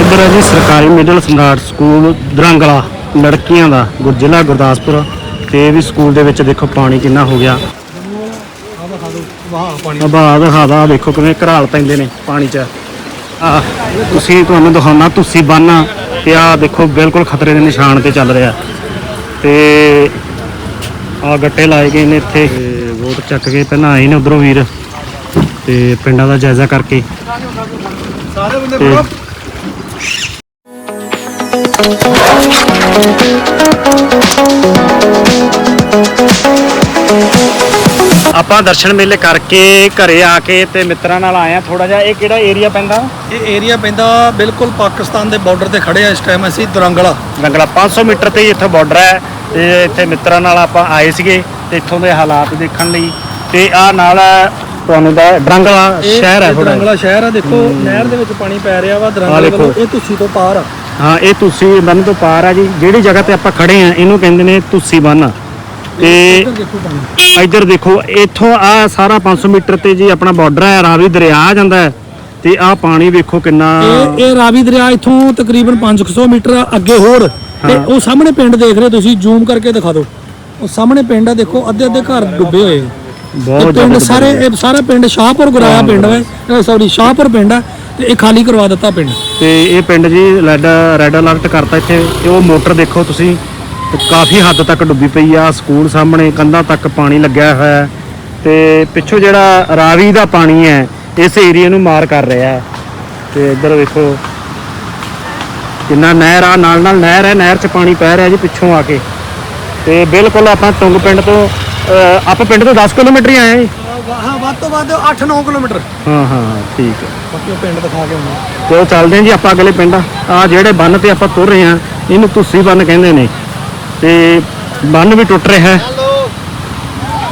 ਇੱਧਰ ਹੈ ਜੀ ਸਰਕਾਰੀ ਮਿਡਲ ਸਮਰਾਟ ਸਕੂਲ ਦਰੰਗਲਾ, ਲੜਕੀਆਂ ਦਾ, ਗੁਰ ਜ਼ਿਲ੍ਹਾ ਗੁਰਦਾਸਪੁਰ। ਤੇ ਇਹ ਵੀ ਸਕੂਲ ਦੇ ਵਿੱਚ ਦੇਖੋ ਪਾਣੀ ਕਿੰਨਾ ਹੋ ਗਿਆ। ਵਾਹ ਆਬਾਦ ਹਾਦਾ ਦੇਖੋ ਕਿਵੇਂ ਘਰਾਲ ਪੈਂਦੇ ਨੇ ਪਾਣੀ 'ਚ। ਆ ਤੁਸੀਂ ਤੁਹਾਨੂੰ ਦਿਖਾਉਣਾ, ਤੁਸੀਂ ਬੰਨ, ਤੇ ਆ ਦੇਖੋ ਬਿਲਕੁਲ ਖਤਰੇ ਦੇ ਨਿਸ਼ਾਨ ਤੇ ਚੱਲ ਰਿਹਾ। ਤੇ ਆ ਗੱਟੇ ਲਾਏ ਗਏ ਨੇ ਇੱਥੇ। ਵੋਟ ਚੱਕ ਕੇ ਪਹਿਲਾਂ ਆਏ ਨੇ ਉਧਰੋਂ ਵੀਰ। ਤੇ ਪਿੰਡਾਂ ਦਾ ਜਾਇਜ਼ਾ ਕਰਕੇ। ਤੇ ਆਪਾਂ ਦਰਸ਼ਨ ਮੇਲੇ ਕਰਕੇ ਘਰੇ ਆ ਕੇ ਤੇ ਮਿੱਤਰਾਂ ਨਾਲ ਆਏ ਆ। ਥੋੜਾ ਜਿਹਾ ਇਹ ਕਿਹੜਾ ਏਰੀਆ ਪੈਂਦਾ? ਇਹ ਏਰੀਆ ਪੈਂਦਾ ਬਿਲਕੁਲ ਪਾਕਿਸਤਾਨ ਦੇ ਬਾਰਡਰ ਤੇ ਖੜੇ ਆ ਇਸ ਟਾਈਮ ਅਸੀਂ ਦੁਰੰਗਲਾ। ਲੰਗੜਾ 500 ਮੀਟਰ ਤੇ ਹੀ ਇੱਥੇ ਬਾਰਡਰ ਹੈ। ਤੇ ਇੱਥੇ ਮਿੱਤਰਾਂ ਨਾਲ ਆਪਾਂ ਆਏ ਸੀਗੇ ਤੇ ਇੱਥੋਂ ਦੇ ਹਾਲਾਤ ਦੇਖਣ ਲਈ ਤੇ ਆ ਨਾਲ ਤੁਹਾਨੂੰ ਦਾ ਡਰੰਗਲਾ ਸ਼ਹਿਰ ਹੈ ਥੋੜਾ ਦੁਰੰਗਲਾ ਸ਼ਹਿਰ ਆ ਦੇਖੋ ਨਹਿਰ ਦੇ ਵਿੱਚ ਪਾਣੀ ਪੈ ਰਿਹਾ ਵਾ। ਵੱਲੋਂ ਇਹ ਤੁਸੀਂ ਤੋਂ ਪਾਰ ਆ। ਹਾਂ ਇਹ ਤੁਸੀਂ ਬੰਨ ਤੋਂ ਪਾਰ ਆ ਜੀ। ਜਿਹੜੀ ਜਗ੍ਹਾ ਤੇ ਆਪਾਂ ਖੜੇ ਆ ਇਹਨੂੰ ਕਹਿੰਦੇ ਨੇ ਤੁਸੀਂ ਬੰਨ। ਤੇ ਇੱਧਰ ਦੇਖੋ ਇੱਥੋਂ ਆ ਸਾਰਾ 500 ਮੀਟਰ ਤੇ ਜੀ ਆਪਣਾ ਬਾਰਡਰ ਹੈ ਰਾਵੀ ਦਰਿਆ ਆ ਜਾਂਦਾ ਹੈ। ਤੇ ਆ ਪਾਣੀ ਵੇਖੋ ਕਿੰਨਾ ਇਹ ਰਾਵੀ ਦਰਿਆ ਇੱਥੋਂ ਤਕਰੀਬਨ 500 ਮੀਟਰ ਅੱਗੇ ਹੋਰ। ਤੇ ਉਹ ਸਾਹਮਣੇ ਪਿੰਡ ਦੇਖ ਰਹੇ ਹੋ ਤੁਸੀਂ ਜ਼ੂਮ ਕਰਕੇ ਦਿਖਾ ਦਿਓ। ਉਹ ਸਾਹਮਣੇ ਪਿੰਡ ਆ ਦੇਖੋ ਅੱਧੇ ਅੱਧੇ ਘਰ ਡੁੱਬੇ ਹੋਏ। ਆ। ਬਹੁਤ ਪਿੰਡ ਜ਼ਿਆਦਾ ਸਾਰੇ ਇਹ ਸਾਰਾ ਪਿੰਡ ਸ਼ਾਹਪੁਰ ਗੁਰਾਇਆ ਪਿੰਡ ਹੈ ਸੌਰੀ ਸ਼ਾਹਪੁਰ ਪਿੰਡ ਆ ਤੇ ਇਹ ਖਾਲੀ ਕਰਵਾ ਦਿੱਤਾ ਪਿੰਡ। ਤੇ ਇਹ ਪਿੰਡ ਜੀ ਰੈੱਡ ਰੈੱਡ ਅਲਰਟ ਕਰਤਾ ਇੱਥੇ। ਇਹ ਉਹ ਮੋਟਰ ਦੇਖੋ ਤੁਸੀਂ ਤੇ ਕਾਫੀ ਹੱਦ ਤੱਕ ਡੁੱਬੀ ਪਈ ਆ ਸਕੂਲ ਸਾਹਮਣੇ ਕੰਧਾਂ ਤੱਕ ਪਾਣੀ ਲੱਗਿਆ ਹੋਇਆ। ਤੇ ਪਿੱਛੋਂ ਜਿਹੜਾ ਰਾਵੀ ਦਾ ਪਾਣੀ ਹੈ ਇਸ ਏਰੀਆ ਨੂੰ ਮਾਰ ਕਰ ਰਿਹਾ। ਤੇ ਇੱਧਰ ਵੇਖੋ ਕਿੰਨਾ ਨਹਿਰ ਆ ਨਾਲ ਨਾਲ ਨਹਿਰ ਹੈ ਨਹਿਰ 'ਚ ਪਾਣੀ ਪੈ ਰਿਹਾ ਜੀ ਪਿੱਛੋਂ ਆ ਕੇ। ਤੇ ਬਿਲਕੁਲ ਆਪਾਂ ਤੁੰਗ ਪਿੰਡ ਤੋਂ ਅਹ, ਆਪਾਂ ਪਿੰਡ ਤੋਂ 10 ਕਿਲੋਮੀਟਰ ਹੀ ਆਏ ਹਾਂ ਜੀ। ਹਾਂ ਵੱਧ ਤੋਂ ਵੱਧ 8-9 ਕਿਲੋਮੀਟਰ। ਹਾਂ ਹਾਂ ਠੀਕ ਹੈ। ਬਾਕੀ ਉਹ ਪਿੰਡ ਦਿਖਾ ਕੇ ਤੇ ਉਹ ਚੱਲਦੇ ਹਾਂ ਜੀ ਆਪਾਂ ਅਗਲੇ ਪਿੰਡ। ਆ ਜਿਹੜੇ ਬੰਨ ਤੇ ਆਪਾਂ ਤੁਰ ਰਹੇ ਹਾਂ ਇਹਨੂੰ ਤੁਸੀਂ ਬੰਨ ਕਹਿੰਦੇ ਨੇ। ਤੇ ਬੰਨ ਵੀ ਟੁੱਟ ਰਿਹਾ ਹੈ।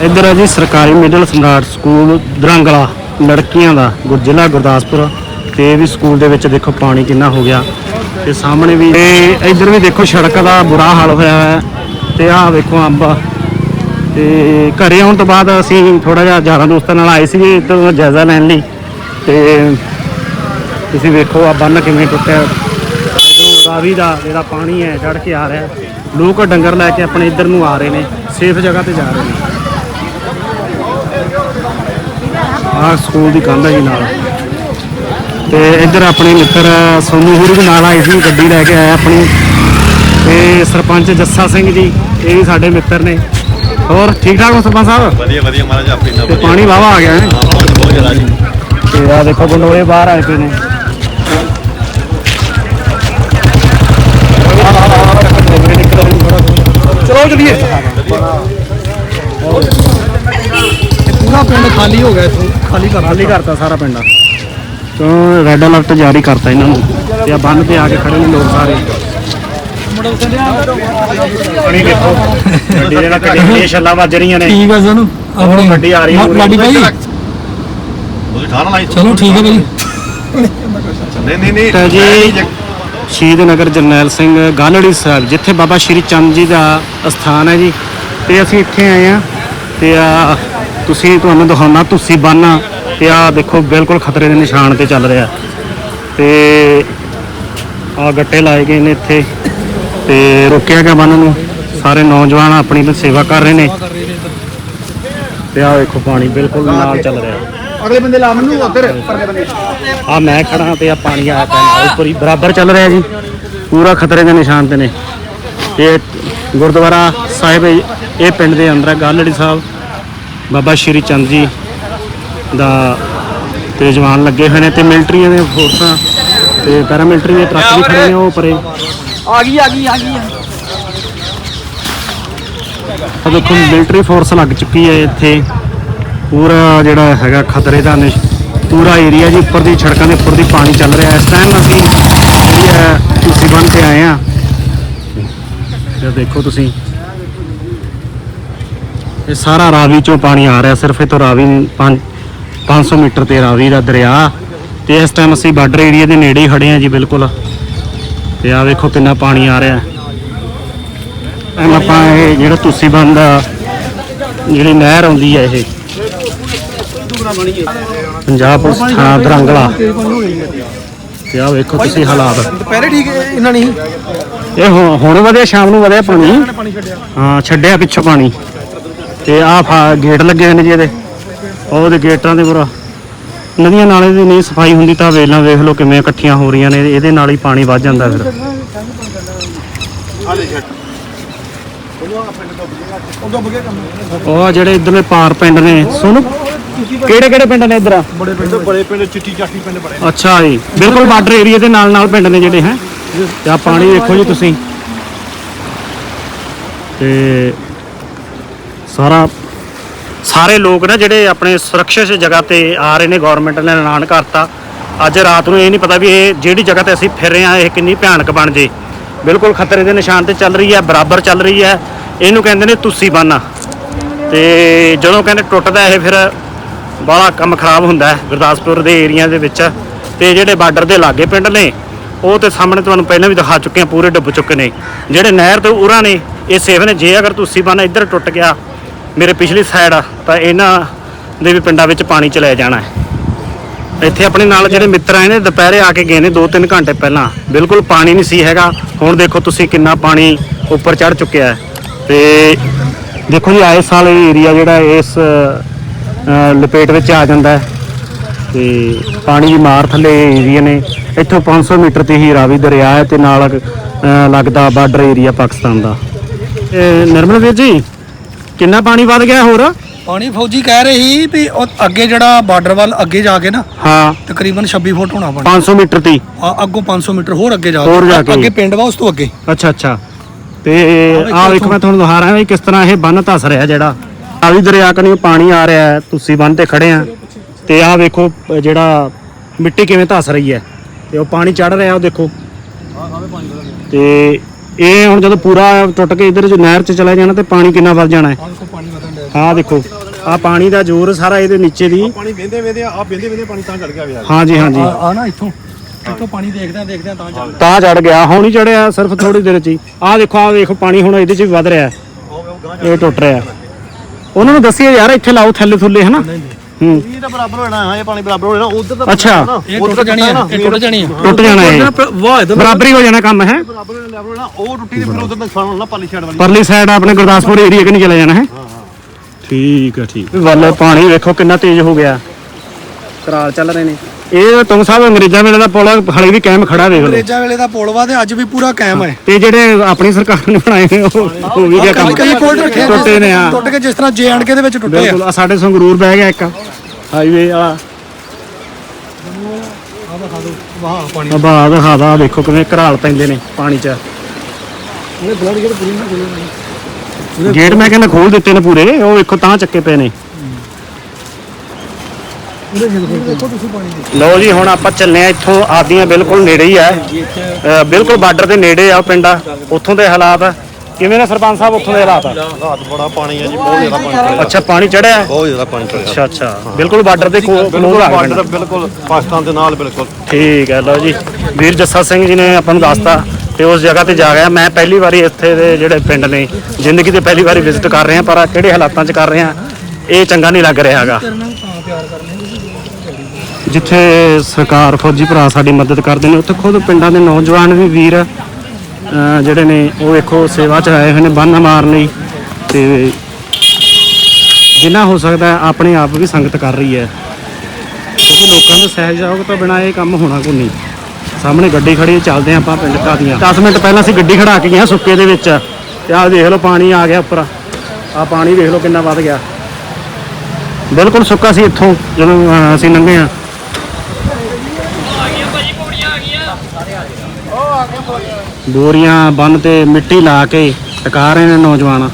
ਇੱਧਰ ਹੈ ਜੀ ਸਰਕਾਰੀ ਮਿਡਲ ਸਮਰਾਟ ਸਕੂਲ ਦਰੰਗਲਾ ਲੜਕੀਆਂ ਦਾ ਗੁਰ ਜ਼ਿਲ੍ਹਾ ਗੁਰਦਾਸਪੁਰ। ਤੇ ਇਹ ਵੀ ਸਕੂਲ ਦੇ ਵਿੱਚ ਦੇਖੋ ਪਾਣੀ ਕਿੰਨਾ ਹੋ ਗਿਆ। ਤੇ ਸਾਹਮਣੇ ਵੀ ਤੇ ਇੱਧਰ ਵੀ ਦੇਖੋ ਸੜਕ ਦਾ ਬੁਰਾ ਹਾਲ ਹੋਇਆ ਹੈ। ਤੇ ਆਹ ਵੇਖੋ ਅੰਬ। ਤੇ ਘਰੇ ਆਉਣ ਤੋਂ ਬਾਅਦ ਅਸੀਂ ਥੋੜਾ ਜਿਹਾ ਯਾਰਾਂ ਦੋਸਤਾਂ ਨਾਲ ਆਏ ਸੀਗੇ ਇੱਧਰ ਦਾ ਜਾਇਜ਼ਾ ਲੈਣ ਲਈ। ਤੇ ਤੁਸੀਂ ਵੇਖੋ ਆ ਬੰਨ ਕਿਵੇਂ ਟੁੱਟਿਆ। ਜਦੋਂ ਰਾਵੀ ਦਾ ਜਿਹੜਾ ਪਾਣੀ ਹੈ ਚੜ ਕੇ ਆ ਰਿਹਾ। ਲੋਕ ਡੰਗਰ ਲੈ ਕੇ ਆਪਣੇ ਇੱਧਰ ਨੂੰ ਆ ਰਹੇ ਨੇ ਸੇਫ ਜਗ੍ਹਾ ਤੇ ਜਾ ਰਹੇ ਨੇ। ਆਹ ਸਕੂਲ ਦੀ ਕੰਧ ਹੈ ਜੀ ਨਾਲ। ਤੇ ਇੱਧਰ ਆਪਣੇ ਮਿੱਤਰ ਸੋਨੂ ਹੁਰੀ ਵੀ ਨਾਲ ਆਏ ਸੀ ਗੱਡੀ ਲੈ ਕੇ ਆਇਆ ਆਪਣੀ। ਤੇ ਸਰਪੰਚ ਜੱਸਾ ਸਿੰਘ ਜੀ ਇਹ ਵੀ ਸਾਡੇ ਮਿੱਤਰ ਨੇ। ਹੋਰ ਠੀਕ ਠਾਕ ਹੋ ਸਰਪੰਚ ਸਾਹਿਬ? ਵਧੀਆ ਵਧੀਆ ਮਹਾਰਾਜ ਆਪੇ ਤੇ ਵਧੀਆ। ਪਾਣੀ ਵਾਵਾ ਆ ਗਿਆ ਹੈ? ਹਾਂ ਬਹੁਤ ਬਹੁਤ ਜ਼ਿਆਦਾ ਜੀ। ਤੇ ਆ ਦੇਖੋ ਗੰਡੋਲੇ ਬਾਹਰ ਆਏ ਪਏ ਨੇ। ਚਲੋ ਚਲੀਏ। ਪੂਰਾ ਪਿੰਡ ਖਾਲੀ ਹੋ ਗਿਆ ਇੱਥੋਂ ਖਾਲੀ ਕਰ ਖਾਲੀ ਕਰਤਾ ਸਾਰਾ ਪਿੰਡ। ਤੋਂ ਰੈੱਡ ਅਲਰਟ ਜਾਰੀ ਕਰਤਾ ਇਹਨਾਂ ਨੂੰ ਤੇ ਆ ਬੰਨ ਤੇ ਆ ਕੇ ਖੜੇ ਨੇ ਲੋਕ ਸਾਰੇ। ਪਾਣੀ ਦੇਖੋ ਗੱਡੀ ਦੇ ਨਾਲ ਕਿੰਨੀਆਂ ਛੱਲਾਂ ਵੱਜ ਰਹੀਆਂ ਨੇ। ਠੀਕ ਹੈ ਸਾਨੂੰ। ਆਪਣੀ ਗੱਡੀ ਆ ਰਹੀ ਹੈ। ਲਾ- ਲਾਡੀ ਭਾਈ ਤੁਸੀਂ ਠਾਣਾ ਲਾਈ ਚਲੋ ਠੀਕ ਹੈ ਭਾਈ। ਨਹੀਂ ਨਹੀਂ ਨਹੀਂ। ਤਾਂ ਜੀ ਸ਼ਹੀਦ ਨਗਰ ਜਰਨੈਲ ਸਿੰਘ ਗਾਲੜੀ ਸਾਹਿਬ ਜਿੱਥੇ ਬਾਬਾ ਸ਼੍ਰੀ ਚੰਦ ਜੀ ਦਾ ਅਸਥਾਨ ਹੈ ਜੀ। ਤੇ ਅਸੀਂ ਇੱਥੇ ਆਏ ਆ ਤੇ ਆ ਤੁਸੀਂ ਤੁਹਾਨੂੰ ਦਿਖਾਉਣਾ ਤੁਸੀਂ ਬੰਨ ਤੇ ਆ ਦੇਖੋ ਬਿਲਕੁਲ ਖਤਰੇ ਦੇ ਨਿਸ਼ਾਨ ਤੇ ਚੱਲ ਰਿਹਾ। ਤੇ ਆ ਗੱਟੇ ਲਾਏ ਗਏ ਨੇ ਇੱਥੇ ਤੇ ਰੋਕਿਆ ਗਿਆ ਬੰਨ ਨੂੰ। ਸਾਰੇ ਨੌਜਵਾਨ ਆਪਣੀ ਸੇਵਾ ਕਰ ਰਹੇ ਨੇ। ਤੇ ਆ ਵੇਖੋ ਪਾਣੀ ਬਿਲਕੁਲ ਨਾਲ ਚੱਲ ਰਿਹਾ। ਅਗਲੇ ਬੰਦੇ ਲਾ ਮੈਨੂੰ ਉਧਰ ਪਰਲੇ ਬੰਦੇ। ਆ ਮੈਂ ਖੜਾ ਤੇ ਆ ਪਾਣੀ ਪਿਆ ਨਾਲ ਉੱਪਰ ਹੀ ਬਰਾਬਰ ਚੱਲ ਰਿਹਾ ਜੀ। ਪੂਰਾ ਖਤਰੇ ਦੇ ਨਿਸ਼ਾਨ ਤੇ ਨੇ। ਇਹ ਗੁਰਦੁਆਰਾ ਸਾਹਿਬ ਇਹ ਪਿੰਡ ਦੇ ਅੰਦਰ ਹੈ ਗਾਲੜੀ ਸਾਹਿਬ ਬਾਬਾ ਸ਼੍ਰੀ ਚੰਦ ਜੀ। ਦਾ ਤੇ ਜਵਾਨ ਲੱਗੇ ਹੋਏ ਨੇ ਤੇ ਮਿਲਟਰੀਆਂ ਦੇ ਫੋਰਸਾਂ ਤੇ ਪੈਰਾਮਿਲਟਰੀ ਦੇ ਟਰੱਕ ਵੀ ਖੜੇ ਨੇ ਉਹ ਪਰੇ। ਆ ਗਈ ਆ ਗਈ ਆ ਗਈ। ਆ ਦੇਖੋ ਮਿਲਟਰੀ ਫੋਰਸ ਲੱਗ ਚੁੱਕੀ ਹੈ ਇੱਥੇ। ਪੂਰਾ ਜਿਹੜਾ ਹੈਗਾ ਖਤਰੇ ਦਾ ਨਿਸ਼ ਪੂਰਾ ਏਰੀਆ ਜੀ ਉੱਪਰ ਦੀ ਸੜਕਾਂ ਦੇ ਉੱਪਰ ਦੀ ਪਾਣੀ ਚੱਲ ਰਿਹਾ। ਇਸ ਟਾਈਮ ਅਸੀਂ ਜਿਹੜੀ ਹੈ ਤੁਸੀਂ ਬੰਨ ਤੇ ਆਏ ਆ ਇਹ ਦੇਖੋ ਤੁਸੀਂ। ਇਹ ਸਾਰਾ ਰਾਵੀ ਚੋਂ ਪਾਣੀ ਆ ਰਿਹਾ ਸਿਰਫ ਇਹ ਤੋਂ ਰਾਵੀ 5 500 ਮੀਟਰ ਤੇ ਰਾਵੀ ਦਾ ਦਰਿਆ ਤੇ ਇਸ ਟਾਈਮ ਅਸੀਂ ਬਾਰਡਰ ਏਰੀਆ ਦੇ ਨੇੜੇ ਹੀ ਖੜੇ ਆ ਜੀ ਬਿਲਕੁਲ। ਤੇ ਆ ਵੇਖੋ ਕਿੰਨਾ ਪਾਣੀ ਆ ਰਿਹਾ। ਐਮ ਆਪਾਂ ਇਹ ਜਿਹੜਾ ਤੁਸੀਂ ਬੰਦ ਜਿਹੜੀ ਨਹਿਰ ਆਉਂਦੀ ਹੈ ਇਹ। ਪੰਜਾਬ ਪੁਲਿਸ ਥਾਣਾ ਦਰੰਗਲਾ। ਤੇ ਆ ਵੇਖੋ ਤੁਸੀਂ ਹਾਲਾਤ। ਦੁਪਹਿਰੇ ਠੀਕ ਇਹਨਾਂ ਨਹੀਂ। ਇਹ ਹੁਣ- ਵਧਿਆ ਸ਼ਾਮ ਨੂੰ ਵਧਿਆ ਪਾਣੀ। ਹਾਂ ਛੱਡਿਆ ਪਿੱਛੋਂ ਪਾਣੀ। ਤੇ ਆਹ ਗੇਟ ਲੱਗੇ ਹੋਏ ਨੇ ਜੀ ਇਹਦੇ। ਉਹਦੇ ਗੇਟਾਂ ਦੇ ਪੂਰਾ ਨਦੀਆਂ ਨਾਲੇ ਦੀ ਨਹੀਂ ਸਫ਼ਾਈ ਹੁੰਦੀ ਤਾਂ ਵੇਲਾਂ ਵੇਖ ਲਓ ਕਿਵੇਂ ਇਕੱਠੀਆਂ ਹੋ ਰਹੀਆਂ ਨੇ ਇਹਦੇ ਨਾਲ ਹੀ ਪਾਣੀ ਵੱਧ ਜਾਂਦਾ ਫਿਰ। ਉਹ ਜਿਹੜੇ ਇਧਰਲੇ ਪਾਰ ਪਿੰਡ ਨੇ ਸੁਣ ਕਿਹੜੇ ਕਿਹੜੇ ਪਿੰਡ ਨੇ ਇਧਰ? ਬੜੇ ਪਿੰਡ ਬੜੇ ਪਿੰਡ ਚਿੱਟੀ ਚਾਟੀ ਪਿੰਡ ਬੜੇ ਅੱਛਾ ਜੀ ਬਿਲਕੁਲ ਬਾਰਡਰ ਏਰੀਆ ਦੇ ਨਾਲ ਨਾਲ ਪਿੰਡ ਨੇ ਜਿਹੜੇ ਹੈ? ਤੇ ਆ ਪਾਣੀ ਵੇਖੋ ਜੀ ਤੁਸੀਂ। ਤੇ ਸਾਰਾ ਸਾਰੇ ਲੋਕ ਨਾ ਜਿਹੜੇ ਆਪਣੇ ਸੁਰੱਖਿਅਤ ਜਗ੍ਹਾ ਤੇ ਆ ਰਹੇ ਨੇ ਗਵਰਨਮੈਂਟ ਨੇ ਐਲਾਨ ਕਰਤਾ। ਅੱਜ ਰਾਤ ਨੂੰ ਇਹ ਨਹੀਂ ਪਤਾ ਵੀ ਇਹ ਜਿਹੜੀ ਜਗ੍ਹਾ ਤੇ ਅਸੀਂ ਫਿਰ ਰਹੇ ਆ ਇਹ ਕਿੰਨੀ ਭਿਆਨਕ ਬਣ ਜੇ। ਬਿਲਕੁਲ ਖਤਰੇ ਦੇ ਨਿਸ਼ਾਨ ਤੇ ਚੱਲ ਰਹੀ ਹੈ, ਬਰਾਬਰ ਚੱਲ ਰਹੀ ਹੈ। ਇਹਨੂੰ ਕਹਿੰਦੇ ਨੇ ਤੁਸੀ ਬੰਨ। ਤੇ ਜਦੋਂ ਕਹਿੰਦੇ ਟੁੱਟਦਾ ਇਹ ਫਿਰ ਬਾਹਲਾ ਕੰਮ ਖਰਾਬ ਹੁੰਦਾ ਹੈ, ਗੁਰਦਾਸਪੁਰ ਦੇ ਏਰੀਆ ਦੇ ਵਿੱਚ। ਤੇ ਜਿਹੜੇ ਬਾਰਡਰ ਦੇ ਲਾਗੇ ਪਿੰਡ ਨੇ, ਉਹ ਤੇ ਸਾਹਮਣੇ ਤੁਹਾਨੂੰ ਪਹਿਲਾਂ ਵੀ ਦਿਖਾ ਚੁੱਕੇ ਆ ਪੂਰੇ ਡੁੱਬ ਚੁੱਕੇ ਨੇ। ਜਿਹੜੇ ਨਹਿਰ ਤੋਂ ਉਰਾਂ ਨੇ, ਇਹ ਸੇਫ ਨੇ। ਜੇ ਅਗਰ ਤੁਸੀਂ ਬੰਨ ਇੱਧਰ ਟੁੱਟ ਗਿਆ ਮੇਰੇ ਪਿਛਲੀ ਸਾਈਡ ਆ, ਤਾਂ ਇਹਨਾਂ ਦੇ ਵੀ ਪਿੰਡਾਂ ਵਿੱਚ ਪਾਣੀ ਚਲਾਇਆ ਜਾਣਾ ਹੈ। ਇੱਥੇ ਆਪਣੇ ਨਾਲ ਜਿਹੜੇ ਮਿੱਤਰ ਆਏ ਨੇ, ਦੁਪਹਿਰੇ ਆ ਕੇ ਗਏ ਨੇ 2-3 ਘੰਟੇ ਪਹਿਲਾਂ। ਬਿਲਕੁਲ ਪਾਣੀ ਨਹੀਂ ਸੀ ਹੈਗਾ। ਹੁਣ ਦੇਖੋ ਤੁਸੀਂ ਕਿੰਨਾ ਪਾਣੀ ਉੱਪਰ ਚੜ ਚੁੱਕਿਆ ਹੈ। ਤੇ ਦੇਖੋ ਜੀ, ਆਏ ਸਾਲ ਇਹ ਏਰੀਆ ਜਿਹੜਾ ਇਸ ਲਪੇਟ ਵਿੱਚ ਆ ਜਾਂਦਾ ਹੈ। ਤੇ ਪਾਣੀ ਦੀ ਮਾਰ ਥੱਲੇ ਏਰੀਆ ਨੇ। ਇੱਥੋਂ 500 ਮੀਟਰ ਤੇ ਹੀ ਰਾਵੀ ਦਰਿਆ ਹੈ ਤੇ ਨਾਲ ਲੱਗਦਾ ਬਾਰਡਰ ਏਰੀਆ ਪਾਕਿਸਤਾਨ ਦਾ। ਨਿਰਮਲ ਵੀਰ ਜੀ ਕਿੰਨਾ ਪਾਣੀ ਵੱਧ ਗਿਆ ਹੋਰ? ਪਾਣੀ ਫੌਜੀ ਕਹਿ ਰਹੇ ਸੀ ਵੀ ਉਹ ਅੱਗੇ ਜਿਹੜਾ ਬਾਰਡਰ ਵੱਲ ਅੱਗੇ ਜਾ ਕੇ ਨਾ ਹਾਂ। ਤਕਰੀਬਨ 26 ਫੁੱਟ ਹੋਣਾ ਪਾਣੀ। 500 ਮੀਟਰ ਤੀ। ਆ- ਅੱਗੋਂ 500 ਮੀਟਰ ਹੋਰ ਅੱਗੇ ਜਾ ਹੋਰ ਜਾ ਕੇ। ਅੱਗੇ ਪਿੰਡ ਵਾ ਉਸ ਤੋਂ ਅੱਗੇ। ਅੱਛਾ ਅੱਛਾ। ਤੇ ਆਹ ਵੇਖੋ ਮੈਂ ਤੁਹਾਨੂੰ ਦਿਖਾ ਰਿਹਾ ਵੀ ਕਿਸ ਤਰ੍ਹਾਂ ਇਹ ਬੰਨ ਧਸ ਰਿਹਾ ਜਿਹੜਾ। ਆਵੀ ਦਰਿਆ ਕਨੀ ਪਾਣੀ ਆ ਰਿਹਾ ਹੈ ਤੁਸੀਂ ਬੰਨ ਤੇ ਖੜੇ ਆ। ਤੇ ਆਹ ਵੇਖੋ ਜਿਹੜਾ ਮਿੱਟੀ ਕਿਵੇਂ ਧਸ ਰਹੀ ਹੈ। ਤੇ ਉਹ ਪਾਣੀ ਚੜ ਰਿਹਾ ਉਹ ਦੇਖੋ। ਤੇ ਇਹ ਹੁਣ ਜਦੋਂ ਪੂਰਾ ਟੁੱਟ ਕੇ ਇਧਰ ਜੋ ਨਹਿਰ 'ਚ ਚਲਾ ਜਾਣਾ ਤੇ ਪਾਣੀ ਕਿੰਨਾ ਵੱਧ ਜਾਣਾ ਹੈ? ਪਾਣੀ ਵਧਣ ਡਿਆ। ਆਹ ਦੇਖੋ ਆਹ ਪਾਣੀ ਦਾ ਜ਼ੋਰ ਸਾਰਾ ਇਹਦੇ ਨੀਚੇ ਦੀ। ਪਾਣੀ ਵੇਂਦੇ ਵੇਂਦੇ ਆ ਵੇਂਦੇ ਵੇਂਦੇ ਪਾਣੀ ਤਾਂ ਚੜ ਗਿਆ ਯਾਰ ਹਾਂਜੀ ਹਾਂਜੀ। ਆ ਆ ਨਾ ਇੱਥੋਂ ਇੱਥੋਂ ਪਾਣੀ ਦੇਖਦਿਆਂ ਦੇਖਦਿਆਂ ਤਾਂ ਚੱਲ ਤਾਂ ਚੜ ਗਿਆ ਹੁਣ ਹੀ ਚੜਿਆ ਸਿਰਫ ਥੋੜੀ ਦੇਰ 'ਚ ਹੀ। ਆਹ ਦੇਖੋ ਆਹ ਵੇਖੋ ਪਾਣੀ ਹੁਣ ਇਹਦੇ 'ਚ ਵੀ ਵੱਧ ਰਿਹਾ ਹੈ। ਇਹ ਟੁੱਟ ਰਿਹਾ ਉਹਨਾਂ ਨੂੰ ਦੱਸਿਆ ਯਾਰ ਇੱਥੇ ਲਾਓ ਥੱਲੇ ਥੁੱਲੇ ਹਨਾ ਇਹ ਤਾਂ ਬਰਾਬਰ ਹੋਣਾ ਹਾਂ ਇਹ ਪਾਣੀ ਬਰਾਬਰ ਹੋ ਜਾਣਾ ਉਧਰ ਤਾਂ ਅੱਛਾ। ਇਹ ਟੁੱਟ ਜਾਣੀ ਆ ਇਹ ਟੁੱਟ ਜਾਣੀ ਆ ਟੁੱਟ ਜਾਣਾ ਇਹ। ਵਾਹ ਇਹਦਾ ਬਰਾਬਰੀ ਹੋ ਜਾਣਾ ਕੰਮ ਹੈ? ਬਰਾਬਰ ਲੈਵਲ ਹੋਣਾ ਉਹ ਟੁੱਟੀ ਤੇ ਫਿਰ ਉਧਰ ਨੁਕਸਾਨ ਹੋਣਾ ਪਾਲੀ ਛੱਡ ਵਾਲੀ। ਪਰਲੀ ਸਾਈਡ ਆਪਣੇ ਗੁਰਦਾਸਪੁਰ ਏਰੀਆ ਕਿ ਨਹੀਂ ਚਲਾ ਜਾਣਾ ਹੈ? ਠੀਕ ਹੈ ਠੀਕ। ਵੱਲ ਪਾਣੀ ਵੇਖੋ ਕਿੰਨਾ ਤੇਜ਼ ਹੋ ਗਿਆ। ਕਰਾਲ ਚੱਲ ਰਹੇ ਨੇ। ਇਹ ਤੁੰਗ ਸਾਹਿਬ ਅੰਗਰੇਜ਼ਾਂ ਵੇਲੇ ਦਾ ਪੁਲ ਹਲੇ ਵੀ ਕਾਇਮ ਖੜਾ ਵੇਖ ਲਓ। ਅੰਗਰੇਜ਼ਾਂ ਵੇਲੇ ਦਾ ਪੁਲ ਵਾ ਤੇ ਅੱਜ ਵੀ ਪੂਰਾ ਕਾਇਮ ਹੈ। ਤੇ ਜਿਹੜੇ ਆਪਣੀ ਸਰਕਾਰ ਨੇ ਬਣਾਏ ਨੇ ਉਹ ਉਹ ਵੀ ਗਿਆ ਕੰਮ ਕਈ ਪੁਲ ਰੱਖੇ ਟੁੱਟੇ ਨੇ ਆ ਟੁੱਟ ਕੇ ਜਿਸ ਤਰ੍ਹਾਂ ਜੇ ਐਂਡ ਕੇ ਦੇ ਵਿੱਚ ਟੁੱਟੇ ਆ। ਬਿਲਕੁਲ ਆ ਸਾਡੇ ਸੰਗਰੂਰ ਬਹਿ ਗਿਆ ਇੱਕ। ਹਾਈਵੇ ਵਾਲਾ। ਵਾਹ ਪਾਣੀ ਬਾਹਰ ਦਿਖਾਦਾ ਵੇਖੋ ਕਿਵੇਂ ਘਰਾਲ ਪੈਂਦੇ ਨੇ ਪਾਣੀ 'ਚ। ਉਹਨੇ ਬਲੱਡ ਗੇਟ ਪੂਰੀ ਨਾ ਖੋਲ੍ਹੋ। ਗੇਟ ਮੈਂ ਕਹਿੰਦਾ ਖੋਲ ਦਿੱਤੇ ਨੇ ਪੂਰੇ। ਉਹ ਵੇਖੋ ਤਾਂ ਚੱਕੇ ਪਏ ਨੇ। ਉਹਦੇ ਹਿਲ ਦੇਖੋ ਤੁਸੀਂ ਪਾਣੀ ਦੇ ਲਓ ਜੀ ਹੁਣ ਆਪਾਂ ਚੱਲੇ ਆ ਇੱਥੋਂ। ਆਦੀਆਂ ਬਿਲਕੁਲ ਨੇੜੇ ਹੀ ਆ। ਅ, ਬਿਲਕੁਲ ਬਾਰਡਰ ਦੇ ਨੇੜੇ ਆ ਉਹ ਪਿੰਡ। ਆ ਉੱਥੋਂ ਦੇ ਹਾਲਾਤ ਕਿਵੇਂ ਨੇ ਸਰਪੰਚ ਸਾਹਿਬ ਉੱਥੋਂ ਦੇ ਹਾਲਾਤ? ਰਾਤ ਬੜਾ ਪਾਣੀ ਆ ਜੀ ਬਹੁਤ ਜ਼ਿਆਦਾ ਪਾਣੀ ਚੜਿਆ ਅੱਛਾ ਪਾਣੀ ਚੜਿਆ? ਹੈ? ਬਹੁਤ ਜ਼ਿਆਦਾ ਪਾਣੀ ਚੜਿਆ। ਅੱਛਾ ਅੱਛਾ। ਬਿਲਕੁਲ ਬਾਰਡਰ ਦੇ ਕੋਲ ਆ ਬਾਰਡਰ। ਬਿਲਕੁਲ ਪਾਕਿਸਤਾਨ ਦੇ ਨਾਲ ਬਿਲਕੁਲ। ਠੀਕ ਹੈ ਲਓ ਜੀ। ਵੀਰ ਜੱਸਾ ਸਿੰਘ ਜੀ ਨੇ ਆਪਾਂ ਨੂੰ ਦੱਸਤਾ ਤੇ ਉਸ ਜਗ੍ਹਾ ਤੇ ਜਾ ਗਿਆ। ਮੈਂ ਪਹਿਲੀ ਵਾਰੀ ਇੱਥੇ ਦੇ ਜਿਹੜੇ ਪਿੰਡ ਨੇ ਜ਼ਿੰਦਗੀ ਦੇ ਪਹਿਲੀ ਵਾਰੀ ਵਿਜ਼ਿਟ ਕਰ ਰਹੇ ਹਾਂ ਪਰ ਕਿਹੜੇ ਹਾਲਾਤਾਂ 'ਚ ਕਰ ਰਹੇ ਹਾਂ ਇਹ ਚੰਗਾ ਨਹੀਂ ਲੱਗ ਰਿਹਾ ਹੈਗਾ। ਤਾਂ ਜਿੱਥੇ ਸਰਕਾਰ ਫੌਜੀ ਭਰਾ ਸਾਡੀ ਮਦਦ ਕਰਦੇ ਨੇ ਉੱਥੇ ਖੁਦ ਪਿੰਡਾਂ ਦੇ ਨੌਜਵਾਨ ਵੀ ਵੀਰ ਜਿਹੜੇ ਨੇ ਉਹ ਵੇਖੋ ਸੇਵਾ ਚ ਆਏ ਹੋਏ ਨੇ ਬੰਨ ਮਾਰਨ ਲਈ। ਤੇ ਜਿੰਨਾ ਹੋ ਸਕਦਾ ਆਪਣੇ ਆਪ ਵੀ ਸੰਗਤ ਕਰ ਰਹੀ ਹੈ। ਕਿਉਂਕਿ ਲੋਕਾਂ ਦੇ ਸਹਿਯੋਗ ਤੋਂ ਬਿਨਾਂ ਇਹ ਕੰਮ ਹੋਣਾ ਕੋਈ ਨਹੀਂ। ਸਾਹਮਣੇ ਗੱਡੀ ਖੜੀ ਹੈ ਚੱਲਦੇ ਹਾਂ ਆਪਾਂ ਪਿੰਡ ਕਾਦੀਆਂ। 10 ਮਿੰਟ ਪਹਿਲਾਂ ਅਸੀਂ ਗੱਡੀ ਖੜਾ ਕੇ ਗਏ ਹਾਂ ਸੁੱਕੇ ਦੇ ਵਿੱਚ। ਤੇ ਆਹ ਦੇਖ ਲਓ ਪਾਣੀ ਆ ਗਿਆ ਉੱਪਰ। ਆਹ ਪਾਣੀ ਦੇਖ ਲਓ ਕਿੰਨਾ ਵੱਧ ਗਿਆ। ਬਿਲਕੁਲ ਸੁੱਕਾ ਸੀ ਇੱਥੋਂ ਜਦੋਂ ਅਸੀਂ ਲੰਘੇ ਆ ਬੋਰੀਆਂ ਬੰਨ ਤੇ ਮਿੱਟੀ ਲਾ ਕੇ ਟਕਾ ਰਹੇ ਨੇ ਨੌਜਵਾਨ।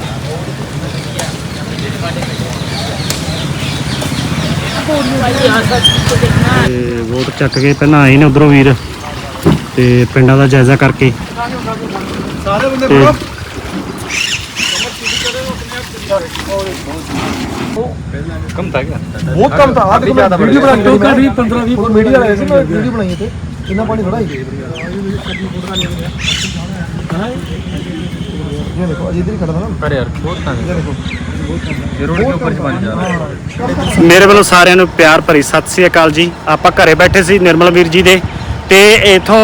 ਤੇ ਵੋਟ ਚੱਕ ਕੇ ਪਹਿਲਾਂ ਆਏ ਨੇ ਉਧਰੋਂ ਵੀਰ ਤੇ ਪਿੰਡਾਂ ਦਾ ਜਾਇਜ਼ਾ ਕਰਕੇ। ਸਾਰੇ ਬੰਦੇ ਤੇ ਬਹੁਤ ਕਮ ਤਾਂ ਆ ਵੀਡੀਓ ਬਣਾ ਕੇ ਟੋਕਾ ਵੀ 15 20 ਮੀਡੀਆ ਲਾਇਆ ਸੀ ਮੈਂ। ਵੀਡੀਓ ਬਣਾਈ ਤੇ ਇੰਨਾ ਪਾਣੀ ਥੋੜਾ ਹੀ? ਮੇਰੇ ਵੱਲੋਂ ਸਾਰਿਆਂ ਨੂੰ ਪਿਆਰ ਭਰੀ ਸਤਿ ਸ੍ਰੀ ਅਕਾਲ ਜੀ। ਆਪਾਂ ਘਰੇ ਬੈਠੇ ਸੀ ਨਿਰਮਲ ਵੀਰ ਜੀ ਦੇ। ਤੇ ਇਥੋਂ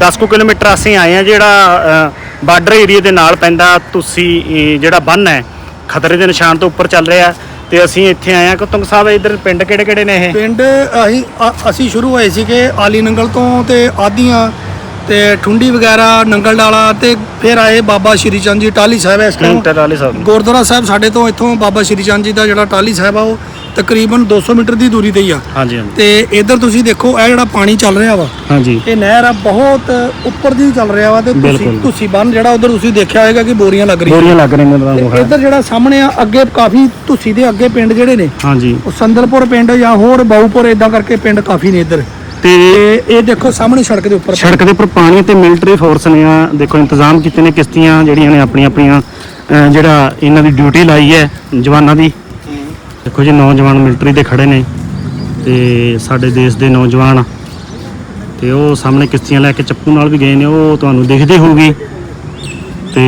10 ਕੁ ਕਿਲੋਮੀਟਰ ਅਸੀਂ ਆਏ ਆ ਜਿਹੜਾ ਬਾਰਡਰ ਏਰੀਆ ਦੇ ਨਾਲ ਪੈਂਦਾ ਤੁਸੀਂ ਜਿਹੜਾ ਬੰਨ ਹੈ ਖਤਰੇ ਦੇ ਨਿਸ਼ਾਨ ਤੋਂ ਉੱਪਰ ਚੱਲ ਰਿਹਾ। ਤੇ ਅਸੀਂ ਇੱਥੇ ਆਏ ਆ ਕੁਤੰਗ ਸਾਹਿਬ ਇਧਰ ਪਿੰਡ ਕਿਹੜੇ ਕਿਹੜੇ ਨੇ ਇਹ? ਪਿੰਡ ਅਸੀਂ ਅ- ਅਸੀਂ ਸ਼ੁਰੂ ਹੋਏ ਸੀਗੇ ਆਲੀ ਨੰਗਲ ਤੋਂ ਤੇ ਆਦੀਆਂ ਤੇ ਠੁੰਡੀ ਵਗੈਰਾ ਨੰਗਲ ਡਾਲਾ ਤੇ ਫਿਰ ਆਏ ਬਾਬਾ ਸ਼੍ਰੀ ਚੰਦ ਜੀ ਟਾਲੀ ਸਾਹਿਬ ਇਸ ਸਾਹਿਬ। ਗੁਰਦੁਆਰਾ ਸਾਹਿਬ ਸਾਡੇ ਤੋਂ ਇੱਥੋਂ ਬਾਬਾ ਸ਼੍ਰੀ ਚੰਦ ਜੀ ਦਾ ਜਿਹੜਾ ਟਾਲੀ ਸਾਹਿਬ ਆ ਉਹ ਤਕਰੀਬਨ 200 ਮੀਟਰ ਦੀ ਦੂਰੀ ਤੇ ਹੀ ਆ। ਹਾਂਜੀ ਹਾਂਜੀ। ਤੇ ਇੱਧਰ ਤੁਸੀਂ ਦੇਖੋ ਇਹ ਜਿਹੜਾ ਪਾਣੀ ਚੱਲ ਰਿਹਾ ਵਾ ਹਾਂਜੀ। ਇਹ ਨਹਿਰ ਆ ਬਹੁਤ ਉੱਪਰ ਦੀ ਚੱਲ ਰਿਹਾ ਵਾ ਤੇ ਤੁਸੀਂ ਬਿਲਕੁਲ। ਤੁਸੀਂ ਬੰਨ ਜਿਹੜਾ ਉਧਰ ਤੁਸੀਂ ਦੇਖਿਆ ਹੋਵੇਗਾ ਕਿ ਬੋਰੀਆਂ ਲੱਗ ਰਹੀਆਂ। ਬੋਰੀਆਂ ਲੱਗ ਰਹੀਆਂ ਨੇ ਤੇ ਇੱਧਰ ਜਿਹੜਾ ਸਾਹਮਣੇ ਆ ਅੱਗੇ ਕਾਫੀ ਤੁਸੀਂ ਦੇ ਅੱਗੇ ਪਿੰਡ ਜਿਹੜੇ ਨੇ ਹਾਂਜੀ। ਉਹ ਸੰਦਲਪੁਰ ਪਿੰਡ ਜਾਂ ਹੋਰ ਬਾਊਪੁਰ ਇਦਾਂ ਕਰਕੇ ਪਿੰਡ ਕਾਫੀ ਨੇ ਇੱਧਰ। ਤੇ ਤੇ ਇਹ ਦੇਖੋ ਸਾਹਮਣੇ ਸੜਕ ਦੇ ਉੱਪਰ। ਸੜਕ ਦੇ ਉੱਪਰ ਪਾਣੀ ਤੇ ਮਿਲਟਰੀ ਫੋਰਸ ਨੇ ਆ ਦੇਖੋ ਇੰਤਜ਼ਾਮ ਕੀਤੇ ਨੇ ਕਿਸ਼ਤੀਆਂ ਜਿਹੜੀਆਂ ਨੇ ਆਪਣੀਆਂ ਆਪਣੀਆਂ ਅਹ ਜਿਹੜਾ ਇਹਨਾਂ ਦੀ ਡਿਊਟੀ ਲਾਈ ਹੈ ਜਵਾਨਾਂ ਦੀ। ਦੇਖੋ ਜੀ ਨੌਜਵਾਨ ਮਿਲਟਰੀ ਦੇ ਖੜੇ ਨੇ ਤੇ ਸਾਡੇ ਦੇਸ਼ ਦੇ ਨੌਜਵਾਨ ਤੇ ਉਹ ਸਾਹਮਣੇ ਕਿਸ਼ਤੀਆਂ ਲੈ ਕੇ ਚੱਪੂ ਨਾਲ ਵੀ ਗਏ ਨੇ ਉਹ ਤੁਹਾਨੂੰ ਦਿਖਦੀ ਹੋਊਗੀ। ਤੇ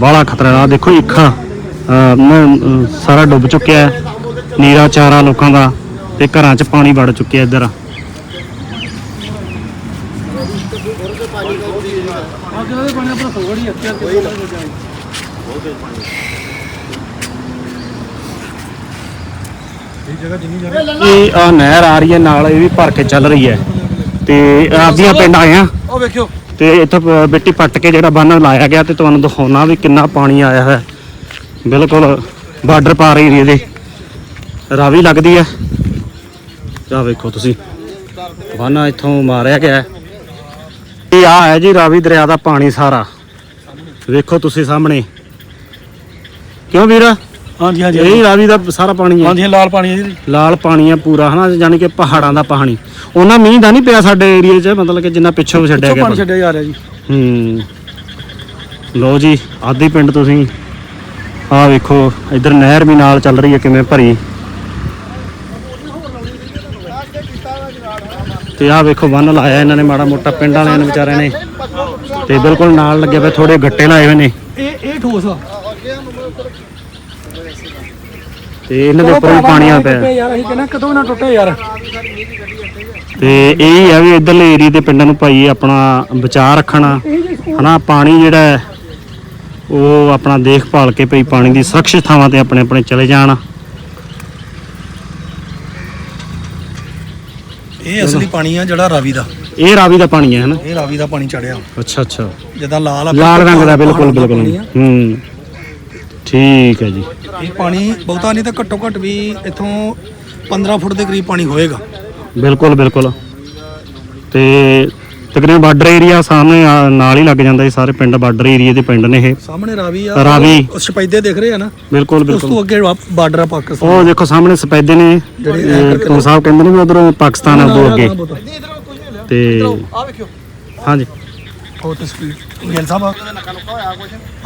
ਬਾਹਲਾ ਖਤਰਾ ਆ। ਦੇਖੋ ਇੱਖਾ ਅਹ, ਸਾਰਾ ਡੁੱਬ ਚੁੱਕਿਆ ਹੈ। ਨੀਰਾ ਚਾਰਾ ਲੋਕਾਂ ਦਾ ਤੇ ਘਰਾਂ 'ਚ ਪਾਣੀ ਵੜ ਚੁੱਕਿਆ ਇੱਧਰ। ਇਹ ਆ ਨਹਿਰ ਆ ਰਹੀ ਹੈ ਨਾਲ ਇਹ ਵੀ ਭਰ ਕੇ ਚੱਲ ਰਹੀ ਹੈ। ਤੇ ਆਪਦੀਆਂ ਪਿੰਡ ਆਏ ਆ। ਉਹ ਵੇਖਿਓ। ਤੇ ਇੱਥੇ ਮਿੱਟੀ ਪੱਟ ਕੇ ਜਿਹੜਾ ਬੰਨ ਲਾਇਆ ਗਿਆ ਤੇ ਤੁਹਾਨੂੰ ਦਿਖਾਉਣਾ ਵੀ ਕਿੰਨਾ ਪਾਣੀ ਆਇਆ ਹੈ ਬਿਲਕੁਲ ਬਾਰਡਰ ਪਾਰ ਏਰੀਏ ਦੇ ਰਾਵੀ ਲੱਗਦੀ ਹੈ। ਆ ਵੇਖੋ ਤੁਸੀਂ। ਬੰਨ ਇੱਥੋਂ ਮਾਰਿਆ ਗਿਆ। ਇਹ ਆ ਹੈ ਜੀ ਰਾਵੀ ਦਰਿਆ ਦਾ ਪਾਣੀ ਸਾਰਾ। ਵੇਖੋ ਤੁਸੀਂ ਸਾਹਮਣੇ। ਕਿਉਂ ਵੀਰ? ਹਾਂਜੀ ਹਾਂਜੀ ਇਹ ਰਾਵੀ ਦਾ ਸਾਰਾ ਪਾਣੀ ਹੈ। ਹਾਂਜੀ ਲਾਲ ਪਾਣੀ ਹੈ ਜੀ। ਲਾਲ ਪਾਣੀ ਆ ਪੂਰਾ ਹਨਾ? ਯਾਨੀ ਕਿ ਪਹਾੜਾਂ ਦਾ ਪਾਣੀ। ਉਹਨਾਂ ਮੀਂਹ ਦਾ ਨਹੀਂ ਪਿਆ ਸਾਡੇ ਏਰੀਏ 'ਚ ਮਤਲਬ ਕਿ ਜਿੰਨਾ ਪਿੱਛੋਂ ਛੱਡਿਆ ਗਿਆ ਪਾਣੀ ਛੱਡਿਆ ਜਾ ਰਿਹਾ ਜੀ। ਹੂੰ। ਲੋ ਜੀ ਆਦੀ ਪਿੰਡ ਤੁਸੀਂ। ਆਹ ਵੇਖੋ ਇਧਰ ਨਹਿਰ ਵੀ ਨਾਲ ਚੱਲ ਰਹੀ ਹੈ ਕਿਵੇਂ ਭਰੀ। ਤੇ ਆਹ ਵੇਖੋ ਬੰਨ ਲਾਇਆ ਇਹਨਾਂ ਨੇ ਮਾੜਾ ਮੋਟਾ ਪਿੰਡ ਵਾਲਿਆਂ ਨੇ ਵਿਚਾਰਿਆਂ ਨੇ। ਤੇ ਬਿਲਕੁਲ ਨਾਲ ਲੱਗੇ ਪਏ ਥੋੜੇ ਗੱਟੇ ਲਾਏ ਹੋਏ ਨੇ। ਇਹ ਇਹ ਠੋਸ ਆ। ਤੇ ਇਹਨਾਂ ਦੇ ਉੱਪਰ ਵੀ ਪਾਣੀ ਆ ਪਿਆ ਯਾਰ ਅਸੀਂ ਕਹਿੰਦਾ ਕਦੋਂ ਨਾ ਟੁੱਟੇ ਯਾਰ। ਤੇ ਇਹ ਹੀ ਆ ਵੀ ਇਧਰਲੇ ਏਰੀਏ ਦੇ ਪਿੰਡਾਂ ਨੂੰ ਭਾਈ ਆਪਣਾ ਬਚਾਅ ਰੱਖਣਾ ਹਨਾ ਪਾਣੀ ਜਿਹੜਾ ਉਹ ਆਪਣਾ ਦੇਖਭਾਲ ਕੇ ਭਈ ਪਾਣੀ ਦੀ ਸੁਰੱਖਿਅਤ ਥਾਵਾਂ ਤੇ ਆਪਣੇ ਆਪਣੇ ਚਲੇ ਜਾਣ। ਇਹ ਅਸਲੀ ਪਾਣੀ ਆ ਜਿਹੜਾ ਰਾਵੀ ਦਾ। ਇਹ ਰਾਵੀ ਦਾ ਪਾਣੀ ਹੈ ਹਨਾ? ਇਹ ਰਾਵੀ ਦਾ ਪਾਣੀ ਚੜਿਆ। ਅੱਛਾ ਅੱਛਾ। ਜਿੱਦਾਂ ਲਾਲ ਆ ਲਾਲ ਰੰਗ ਦਾ ਬਿਲਕੁਲ ਬਿਲਕੁਲ। ਹੂੰ। ਠੀਕ ਹੈ ਜੀ। ਇਹ ਪਾਣੀ ਬਹੁਤਾ ਨਹੀਂ ਤਾਂ ਘੱਟੋ ਘੱਟ ਵੀ ਇੱਥੋਂ 15 ਫੁੱਟ ਦੇ ਕਰੀਬ ਪਾਣੀ ਹੋਏਗਾ। ਬਿਲਕੁਲ ਬਿਲਕੁਲ। ਤੇ ਤਕਰੀਬਨ ਬਾਰਡਰ ਏਰੀਆ ਸਾਹਮਣੇ ਆ- ਨਾਲ ਹੀ ਲੱਗ ਜਾਂਦਾ ਇਹ ਸਾਰੇ ਪਿੰਡ ਬਾਰਡਰ ਏਰੀਏ ਦੇ ਪਿੰਡ ਨੇ ਇਹ। ਸਾਹਮਣੇ ਰਾਵੀ ਆ ਰਾਵੀ। ਉਹ ਸਪੈਦੇ ਦਿਖ ਰਹੇ ਆ ਨਾ? ਬਿਲਕੁਲ ਉਸ ਬਿਲਕੁਲ। ਤੋਂ ਅੱਗੇ ਬਾਰਡਰ ਆ ਪਾਕਿਸਤਾਨ। ਉਹ ਦੇਖੋ ਸਾਹਮਣੇ ਸਪੈਦੇ ਨੇ ਜਿਹੜੇ ਤੋਂ ਸਾਹਿਬ ਕਹਿੰਦੇ ਨੇ ਵੀ ਉਧਰੋਂ ਪਾਕਿਸਤਾਨ ਆ ਦੋ ਅੱਗੇ। ਤੇ ਆ ਵੇਖਿਓ। ਹਾਂਜੀ। ਉਹ ਤਸਵੀਰ ਗਿੱਲ ਸਾਹਿਬ ਆ।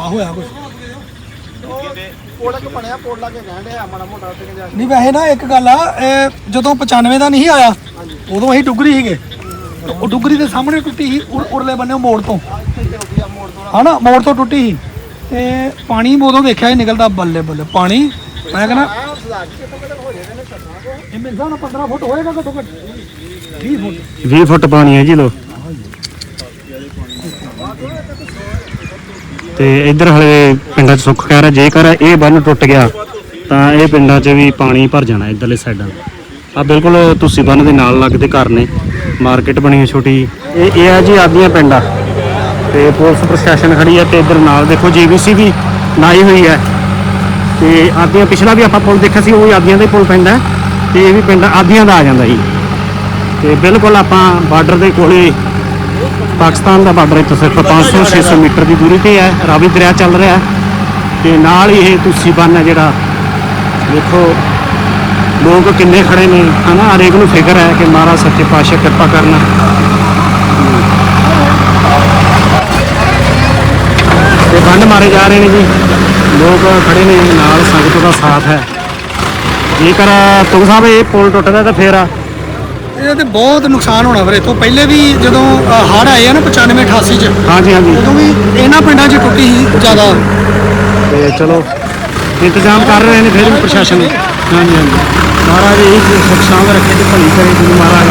ਹੋਇਆ ਕੁਝ ਨਹੀਂ ਵੈਸੇ ਨਾ ਇੱਕ ਗੱਲ ਆ ਇਹ ਜਦੋਂ 95 ਦਾ ਨਹੀਂ ਆਇਆ ਉਦੋਂ ਅਸੀਂ ਡੁਗਰੀ ਸੀਗੇ। ਤੇ ਉਹ ਡੁਗਰੀ ਦੇ ਸਾਹਮਣੇ ਟੁੱਟੀ ਸੀ ਉਰ- ਉਰਲੇ ਬੰਨੇ ਮੋੜ ਤੋਂ। ਹਨਾ ਮੋੜ ਤੋਂ ਟੁੱਟੀ ਸੀ। ਤੇ ਪਾਣੀ ਉਦੋਂ ਵੇਖਿਆ ਹੀ ਨਿਕਲਦਾ ਬੱਲੇ ਬੱਲੇ ਪਾਣੀ। ਮੈਂ ਕਹਿੰਦਾ ਇਹ ਮੇਰੇ ਹਿਸਾਬ ਨਾਲ 15 ਫੁੱਟ ਹੋਏਗਾ ਘੱਟੋ ਘੱਟ। 20 ਫੁੱਟ। 20 ਫੁੱਟ ਪਾਣੀ ਹੈ ਜੀ ਲੋ ਤੇ ਇੱਧਰ ਹਲੇ ਪਿੰਡਾਂ 'ਚ ਸੁੱਖ ਕਹਿ ਰਿਹਾ, ਜੇਕਰ ਇਹ ਬੰਨ ਟੁੱਟ ਗਿਆ, ਤਾਂ ਇਹ ਪਿੰਡਾਂ 'ਚ ਵੀ ਪਾਣੀ ਭਰ ਜਾਣਾ ਇੱਧਰਲੇ ਸਾਈਡਾਂ ਆ ਬਿਲਕੁਲ ਤੁਸੀਂ ਬੰਨ ਦੇ ਨਾਲ ਲੱਗਦੇ ਘਰ ਨੇ, ਮਾਰਕੀਟ ਬਣੀ ਹੈ ਛੋਟੀ ਇਹ ਇਹ ਹੈ ਜੀ ਆਦੀਆਂ ਪਿੰਡਾਂ ਤੇ ਪੁਲਿਸ ਪ੍ਰਸ਼ਾਸਨ ਖੜੀ ਹੈ ਤੇ ਇੱਧਰ ਨਾਲ ਦੇਖੋ ਜੀਬੀਸੀ ਵੀ ਲਾਈ ਹੋਈ ਹੈ ਤੇ ਆਦੀਆਂ, ਪਿਛਲਾ ਵੀ ਆਪਾਂ ਪੁਲ ਦੇਖਿਆ ਸੀ, ਉਹ ਹੀ ਆਦੀਆਂ ਦੇ ਪੁਲ ਪੈਂਦਾ। ਹੈ ਤੇ ਇਹ ਵੀ ਪਿੰਡ ਆਦੀਆਂ ਦਾ ਆ ਜਾਂਦਾ ਜੀ। ਤੇ ਬਿਲਕੁਲ ਆਪਾਂ ਬਾਰਡਰ ਦੇ ਕੋਲੇ ਪਾਕਿਸਤਾਨ ਦਾ ਬਾਰਡਰ ਇੱਥੋਂ ਸਿਰਫ 500 600 ਮੀਟਰ ਦੀ ਦੂਰੀ ਤੇ ਹੈ, ਰਾਵੀ ਦਰਿਆ ਚੱਲ ਰਿਹਾ ਹੈ ਤੇ ਨਾਲ ਹੀ ਇਹ ਤੁਸੀਂ ਬੰਨ ਹੈ ਜਿਹੜਾ, ਦੇਖੋ, ਲੋਕ ਕਿੰਨੇ ਖੜੇ ਨੇ, ਹਨਾ? ਹਰੇਕ ਨੂੰ ਫਿਕਰ ਹੈ ਕਿ ਮਹਾਰਾਜ ਸੱਚੇ ਪਾਤਸ਼ਾਹ ਕਿਰਪਾ ਕਰਨਾ। ਤੇ ਬੰਨ ਮਾਰੇ ਜਾ ਰਹੇ ਨੇ ਜੀ। ਲੋਕ ਖੜੇ ਨੇ, ਨਾਲ ਸੰਗਤ ਦਾ ਸਾਥ ਹੈ। ਜੇਕਰ ਤੁਮ ਸਾਹਿਬ, ਇਹ ਪੁਲ ਟੁੱਟਦਾ ਤਾਂ ਫੇਰ ਇਹ ਤੇ ਬਹੁਤ ਨੁਕਸਾਨ ਹੋਣਾ ਫਿਰ ਇਥੋਂ ਪਹਿਲੇ ਵੀ ਜਦੋਂ ਹੜ ਆਏ ਆ ਨਾ 95 88 ਚ ਹਾਂਜੀ ਹਾਂਜੀ। ਉਦੋਂ ਵੀ ਇਹਨਾਂ ਪਿੰਡਾਂ 'ਚ ਟੁੱਟੀ ਸੀ ਜ਼ਿਆਦਾ। ਤੇ ਚਲੋ ਇੰਤਜ਼ਾਮ ਕਰ ਰਹੇ ਨੇ ਫਿਰ ਵੀ ਪ੍ਰਸ਼ਾਸਨ। ਹਾਂਜੀ ਹਾਂਜੀ। ਮਹਾਰਾਜ ਇਹ ਸੁਖ ਰੱਖੇ ਤੇ ਭਲੀ ਕਰੇ ਗੁਰੂ ਮਹਾਰਾਜ।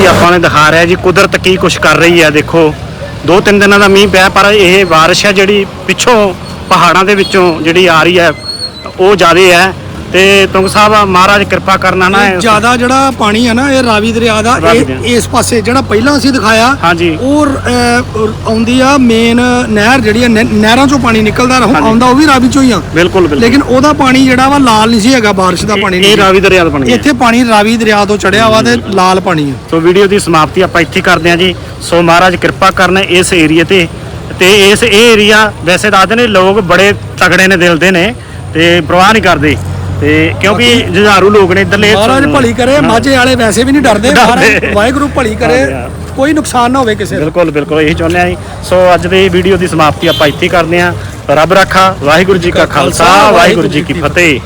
ਇਹ ਆਪਾਂ ਨੇ ਦਿਖਾ ਰਿਹਾ ਜੀ, ਕੁਦਰਤ ਕੀ ਕੁਛ ਕਰ ਰਹੀ ਹੈ ਦੇਖੋ। ਦੋ ਤਿੰਨ ਦਿਨਾਂ ਦਾ ਮੀਂਹ ਪਿਆ, ਪਰ ਇਹ ਬਾਰਿਸ਼ ਹੈ ਜਿਹੜੀ ਪਿੱਛੋਂ ਪਹਾੜਾਂ ਦੇ ਵਿੱਚੋਂ ਜਿਹੜੀ ਆ ਰਹੀ ਹੈ ਉਹ ਜ਼ਿਆਦਾ ਹੈ ਤੇ ਤੁੰਗ ਸਾਹਿਬ ਮਹਾਰਾਜ ਕਿਰਪਾ ਕਰਨਾ ਨਾ ਇਹ- ਜ਼ਿਆਦਾ ਜਿਹੜਾ ਪਾਣੀ ਆ ਨਾ ਇਹ ਰਾਵੀ ਦਰਿਆ ਦਾ ਇਹ-। ਇਸ ਪਾਸੇ ਜਿਹੜਾ ਪਹਿਲਾਂ ਅਸੀਂ ਦਿਖਾਇਆ। ਉਹ ਆਉਂਦੀ ਆ ਮੇਨ ਨਹਿਰ ਜਿਹੜੀ ਆ ਨਹਿ- ਨਹਿਰਾਂ ਚੋਂ ਪਾਣੀ ਨਿਕਲਦਾ। ਆਉਂਦਾ ਉਹ ਵੀ ਰਾਵੀ ਚੋਂ ਹੀ ਆ। ਬਿਲਕੁਲ ਬਿਲਕੁਲ। ਲੇਕਿਨ ਉਹਦਾ ਪਾਣੀ ਜਿਹੜਾ ਵਾ ਲਾਲ ਨਹੀਂ ਸੀ ਹੈਗਾ ਬਾਰਿਸ਼ ਦਾ ਪਾਣੀ ਇਹ ਨਹੀਂ ਰਾਵੀ ਦਰਿਆ ਦਾ ਗਿਆ ਇੱਥੇ ਪਾਣੀ ਰਾਵੀ ਦਰਿਆ ਤੋਂ ਚੜਿਆ ਵਾ ਤੇ ਲਾਲ ਪਾਣੀ ਆ। ਸੋ ਵੀਡੀਓ ਦੀ ਸਮਾਪਤੀ ਆਪਾਂ ਇੱਥੇ ਹੀ ਕਰਦੇ ਹਾਂ ਜੀ। ਸੋ ਮਹਾਰਾਜ ਕਿਰਪਾ ਕਰਨ ਇਸ ਏਰੀਏ ਤੇ। ਤੇ ਇਸ ਇਹ ਏਰੀਆ ਵੈਸੇ ਦੱਸਦੇ ਨੇ ਲੋਕ ਬੜੇ ਤਗੜੇ ਨੇ ਦਿਲ ਦੇ ਨੇ। ਤੇ ਪ੍ਰਵਾਹ ਨਹੀਂ ਕਰਦੇ। ਤੇ ਕਿਉਂਕਿ ਜੁਝਾਰੂ ਲੋਕ ਨੇ ਇਧਰਲੇ ਮਹਾਰਾਜ ਭਲੀ ਕਰੇ ਮਾਝੇ ਵਾਲੇ ਵੈਸੇ ਵੀ ਨਹੀਂ ਡਰਦੇ। ਮਹਾਰਾਜ ਵਾਹਿਗੁਰੂ ਭਲੀ ਕਰੇ। ਕੋਈ ਨੁਕਸਾਨ ਨਾ ਹੋਵੇ ਕਿਸੇ ਦਾ। ਬਿਲਕੁਲ ਬਿਲਕੁਲ ਇਹੀ ਚਾਹੁੰਦੇ ਆ ਜੀ ਸੋ ਅੱਜ ਦੇ ਵੀਡੀਓ ਦੀ ਸਮਾਪਤੀ ਆਪਾਂ ਇੱਥੇ ਕਰਦੇ ਹਾਂ। ਰੱਬ ਰੱਖਾ ਵਾਹਿਗੁਰੂ ਜੀ ਕਾ ਖਾਲਸਾ ਵਾਹਿਗੁਰੂ ਜੀ ਕੀ ਫਤਿਹ।